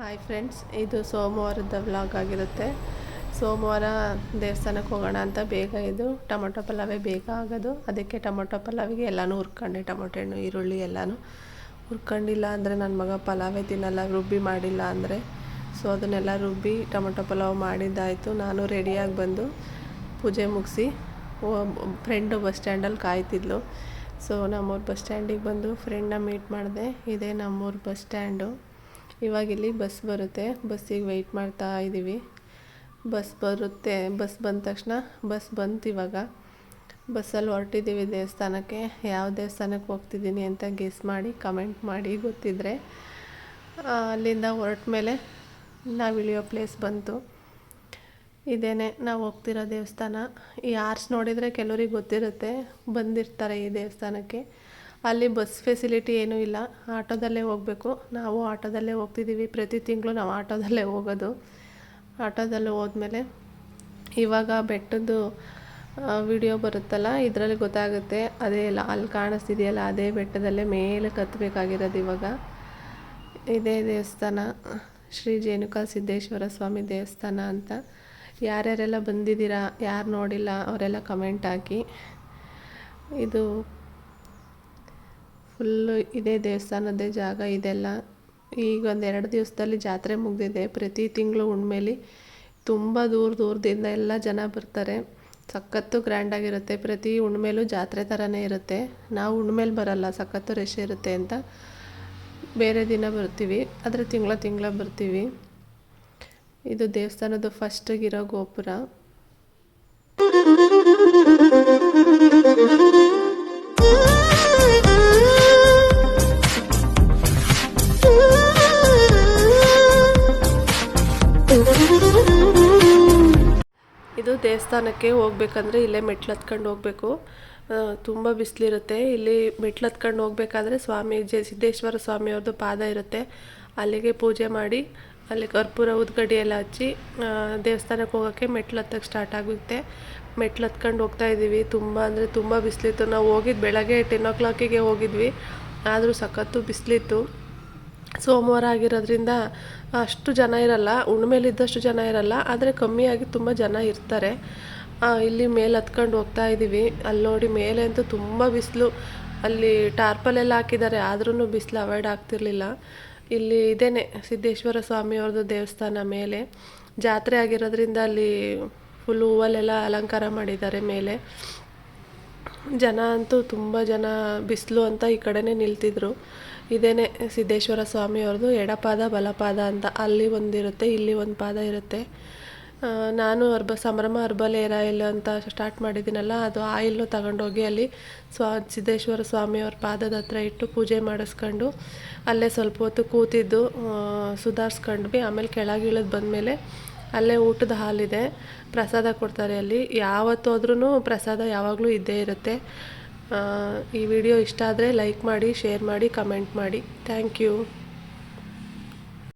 Hi friends ಇದು ಸೋಮವಾರದ vlog ಆಗಿರುತ್ತೆ. ಸೋಮವಾರ ದೇವಸ್ಥಾನಕ್ಕೆ ಹೋಗೋಣ ಅಂತ ಬೇಗ ಇದು ಟೊಮೊಟೊ ಪಲಾವೇ ಬೇಗ ಆಗೋದು. ಅದಕ್ಕೆ ಟೊಮೊಟೊ ಪಲಾವಿಗೆ ಎಲ್ಲನೂ ಹುರ್ಕೊಂಡೆ, ಟೊಮೊಟೊ ಹಣ್ಣು, ಈರುಳ್ಳಿ ಎಲ್ಲನೂ. ಹುರ್ಕೊಂಡಿಲ್ಲ ಅಂದರೆ ನನ್ನ ಮಗ ಪಲಾವೇ ತಿನ್ನಲ್ಲ, ರುಬ್ಬಿ ಮಾಡಿಲ್ಲ ಅಂದರೆ. ಸೊ ಅದನ್ನೆಲ್ಲ ರುಬ್ಬಿ ಟೊಮೊಟೊ ಪಲಾವ್ ಮಾಡಿದ್ದಾಯಿತು. ನಾನು ರೆಡಿಯಾಗಿ ಬಂದು ಪೂಜೆ ಮುಗಿಸಿ ಫ್ರೆಂಡು ಬಸ್ ಸ್ಟ್ಯಾಂಡಲ್ಲಿ ಕಾಯ್ತಿದ್ಲು. ಸೊ ನಮ್ಮೂರು ಬಸ್ ಸ್ಟ್ಯಾಂಡಿಗೆ ಬಂದು ಫ್ರೆಂಡ್ನ ಮೀಟ್ ಮಾಡಿದೆ. ಇದೇ ನಮ್ಮೂರು ಬಸ್ ಸ್ಟ್ಯಾಂಡು ಇವಾಗ ಇಲ್ಲಿ ಬಸ್ ಬರುತ್ತೆ. ಬಸ್ಸಿಗೆ ವೆಯ್ಟ್ ಮಾಡ್ತಾ ಇದ್ದೀವಿ ಬಸ್ ಬರುತ್ತೆ, ಬಸ್ ಬಂದ ತಕ್ಷಣ ಬಸ್ ಬಂತು ಇವಾಗ. ಬಸ್ಸಲ್ಲಿ ಹೊರಟಿದ್ದೀವಿ ದೇವಸ್ಥಾನಕ್ಕೆ. ಯಾವ ದೇವಸ್ಥಾನಕ್ಕೆ ಹೋಗ್ತಿದ್ದೀನಿ ಅಂತ ಗೆಸ್ ಮಾಡಿ ಕಮೆಂಟ್ ಮಾಡಿ ಗೊತ್ತಿದ್ದರೆ ಅಲ್ಲಿಂದ ಹೊರಟ ಮೇಲೆ ನಾವು ಇಳಿಯೋ ಪ್ಲೇಸ್ ಬಂತು. ಇದೇನೆ, ನಾವು ಹೋಗ್ತಿರೋ ದೇವಸ್ಥಾನ. ಈ ಆರ್ಸ್ ನೋಡಿದರೆ ಕೆಲವ್ರಿಗೆ ಗೊತ್ತಿರುತ್ತೆ. ಬಂದಿರ್ತಾರೆ ಈ ದೇವಸ್ಥಾನಕ್ಕೆ. ಅಲ್ಲಿ ಬಸ್ ಫೆಸಿಲಿಟಿ ಏನೂ ಇಲ್ಲ. ಆಟೋದಲ್ಲೇ ಹೋಗಬೇಕು. ನಾವು ಆಟೋದಲ್ಲೇ ಹೋಗ್ತಿದ್ದೀವಿ. ಪ್ರತಿ ತಿಂಗಳು ನಾವು ಆಟೋದಲ್ಲೇ ಹೋಗೋದು. ಆಟೋದಲ್ಲೇ ಹೋದ್ಮೇಲೆ ಇವಾಗ ಬೆಟ್ಟದ್ದು ವಿಡಿಯೋ ಬರುತ್ತಲ್ಲ, ಇದರಲ್ಲಿ ಗೊತ್ತಾಗುತ್ತೆ. ಅದೇ ಎಲ್ಲ, ಅಲ್ಲಿ ಕಾಣಿಸ್ತಿದೆಯಲ್ಲ, ಅದೇ ಬೆಟ್ಟದಲ್ಲೇ ಮೇಲೆ ಕತ್ತಬೇಕಾಗಿರೋದು ಇವಾಗ. ಇದೇ ದೇವಸ್ಥಾನ, ಶ್ರೀ ಜೇನುಕಾ ಸಿದ್ದೇಶ್ವರ ಸ್ವಾಮಿ ದೇವಸ್ಥಾನ ಅಂತ. ಯಾರ್ಯಾರೆಲ್ಲ ಬಂದಿದ್ದೀರಾ, ಯಾರು ನೋಡಿಲ್ಲ, ಅವರೆಲ್ಲ ಕಮೆಂಟ್ ಹಾಕಿ. ಇದು ಫುಲ್ಲು ಇದೇ ದೇವಸ್ಥಾನದೇ ಜಾಗ, ಇದೆಲ್ಲ ಈಗ ಒಂದು ಎರಡು ದಿವಸದಲ್ಲಿ ಜಾತ್ರೆ ಮುಗಿದಿದೆ. ಪ್ರತಿ ತಿಂಗಳು ಹುಣ್ಮೇಲಿ ತುಂಬ ದೂರ ದೂರದಿಂದ ಎಲ್ಲ ಜನ ಬರ್ತಾರೆ. ಸಖತ್ತು ಗ್ರ್ಯಾಂಡಾಗಿರುತ್ತೆ ಪ್ರತಿ ಹುಣ್ಮೇಲೂ ಜಾತ್ರೆ ಥರನೇ ಇರುತ್ತೆ. ನಾವು ಹುಣ್ಮೇಲೆ ಬರಲ್ಲ, ಸಖತ್ತು ರಶ್ ಇರುತ್ತೆ ಅಂತ ಬೇರೆ ದಿನ ಬರ್ತೀವಿ. ಆದರೆ ತಿಂಗಳ ತಿಂಗಳ ಬರ್ತೀವಿ. ಇದು ದೇವಸ್ಥಾನದ ಫಸ್ಟಿಗಿರೋ ಗೋಪುರ. ಇದು ದೇವಸ್ಥಾನಕ್ಕೆ ಹೋಗ್ಬೇಕಂದ್ರೆ ಇಲ್ಲೇ ಮೆಟ್ಲು ಹತ್ಕೊಂಡು ಹೋಗಬೇಕು. ತುಂಬ ಬಿಸಿಲಿರುತ್ತೆ. ಇಲ್ಲಿ ಮೆಟ್ಲು ಹತ್ಕೊಂಡು ಹೋಗ್ಬೇಕಾದ್ರೆ ಸ್ವಾಮಿ ಜಯ ಸಿದ್ದೇಶ್ವರ ಸ್ವಾಮಿಯವ್ರದ್ದು ಪಾದ ಇರುತ್ತೆ. ಅಲ್ಲಿಗೆ ಪೂಜೆ ಮಾಡಿ, ಅಲ್ಲಿ ಕರ್ಪೂರ ಉದ್ಗಡ್ಡಿ ಎಲ್ಲ ಹಚ್ಚಿ ದೇವಸ್ಥಾನಕ್ಕೆ ಹೋಗೋಕ್ಕೆ ಮೆಟ್ಲು ಹತ್ತಕ್ಕೆ ಸ್ಟಾರ್ಟ್ ಆಗುತ್ತೆ. ಮೆಟ್ಲು ಹತ್ಕೊಂಡು ಹೋಗ್ತಾ ಇದ್ದೀವಿ. ತುಂಬ ಅಂದರೆ ತುಂಬ ಬಿಸಿಲಿತ್ತು. ನಾವು ಹೋಗಿದ್ದು ಬೆಳಗ್ಗೆ ಟೆನ್ ಓ ಕ್ಲಾಕಿಗೆ ಹೋಗಿದ್ವಿ. ಆದರೂ ಸಖತ್ತು ಬಿಸಿಲಿತ್ತು. ಸೋಮವಾರ ಆಗಿರೋದ್ರಿಂದ ಅಷ್ಟು ಜನ ಇರಲ್ಲ ಇದ್ದಷ್ಟು ಜನ ಇರಲ್ಲ, ಆದರೆ ಕಮ್ಮಿಯಾಗಿ ತುಂಬ ಜನ ಇರ್ತಾರೆ. ಇಲ್ಲಿ ಮೇಲೆ ಹತ್ಕೊಂಡು ಹೋಗ್ತಾ ಇದ್ದೀವಿ ಅಲ್ಲಿ ನೋಡಿ ಮೇಲೆ ಅಂತೂ ತುಂಬ ಬಿಸಿಲು. ಅಲ್ಲಿ ಟಾರ್ಪಲೆಲ್ಲ ಹಾಕಿದ್ದಾರೆ ಆದ್ರೂ ಬಿಸಿಲು ಅವಾಯ್ಡ್ ಆಗ್ತಿರ್ಲಿಲ್ಲ. ಇಲ್ಲಿ ಇದೇನೆ ಸಿದ್ದೇಶ್ವರ ಸ್ವಾಮಿಯವ್ರದ್ದು ದೇವಸ್ಥಾನ ಮೇಲೆ. ಜಾತ್ರೆ ಆಗಿರೋದ್ರಿಂದ ಅಲ್ಲಿ ಫುಲ್ ಹೂವಲ್ಲೆಲ್ಲ ಅಲಂಕಾರ ಮಾಡಿದ್ದಾರೆ ಮೇಲೆ. ಜನ ಅಂತೂ ತುಂಬ ಜನ ಬಿಸಿಲು ಅಂತ ಈ ಕಡೆನೇ ನಿಲ್ತಿದ್ರು. ಇದೇನೆ ಸಿದ್ದೇಶ್ವರ ಸ್ವಾಮಿಯವ್ರದ್ದು ಎಡಪಾದ ಬಲಪಾದ ಅಂತ. ಅಲ್ಲಿ ಒಂದಿರುತ್ತೆ, ಇಲ್ಲಿ ಒಂದು ಪಾದ ಇರುತ್ತೆ. ನಾನು ಅರ್ಬ, ಸಂಭ್ರಮ ಅರ್ಬಲ್ ಆಯಿಲ್ ಅಂತ ಸ್ಟಾರ್ಟ್ ಮಾಡಿದ್ದೀನಲ್ಲ, ಅದು ಆಯಿಲ್ನು ತಗೊಂಡೋಗಿ ಅಲ್ಲಿ ಸ್ವಾ, ಸಿದ್ದೇಶ್ವರ ಸ್ವಾಮಿಯವ್ರ ಪಾದದ ಹತ್ರ ಇಟ್ಟು ಪೂಜೆ ಮಾಡಿಸ್ಕೊಂಡು, ಅಲ್ಲೇ ಸ್ವಲ್ಪ ಹೊತ್ತು ಕೂತಿದ್ದು ಸುಧಾರಿಸ್ಕೊಂಡ್ವಿ ಆಮೇಲೆ ಕೆಳಗೆ ಇಳಿದು ಬಂದಮೇಲೆ ಅಲ್ಲೇ ಊಟದ ಹಾಲಿದೆ ಪ್ರಸಾದ ಕೊಡ್ತಾರೆ ಅಲ್ಲಿ. ಯಾವತ್ತೋದ್ರೂ ಪ್ರಸಾದ ಯಾವಾಗಲೂ ಇದ್ದೇ ಇರುತ್ತೆ. ಈ ವಿಡಿಯೋ ಇಷ್ಟ ಆದರೆ ಲೈಕ್ ಮಾಡಿ ಶೇರ್ ಮಾಡಿ ಕಮೆಂಟ್ ಮಾಡಿ. Thank you.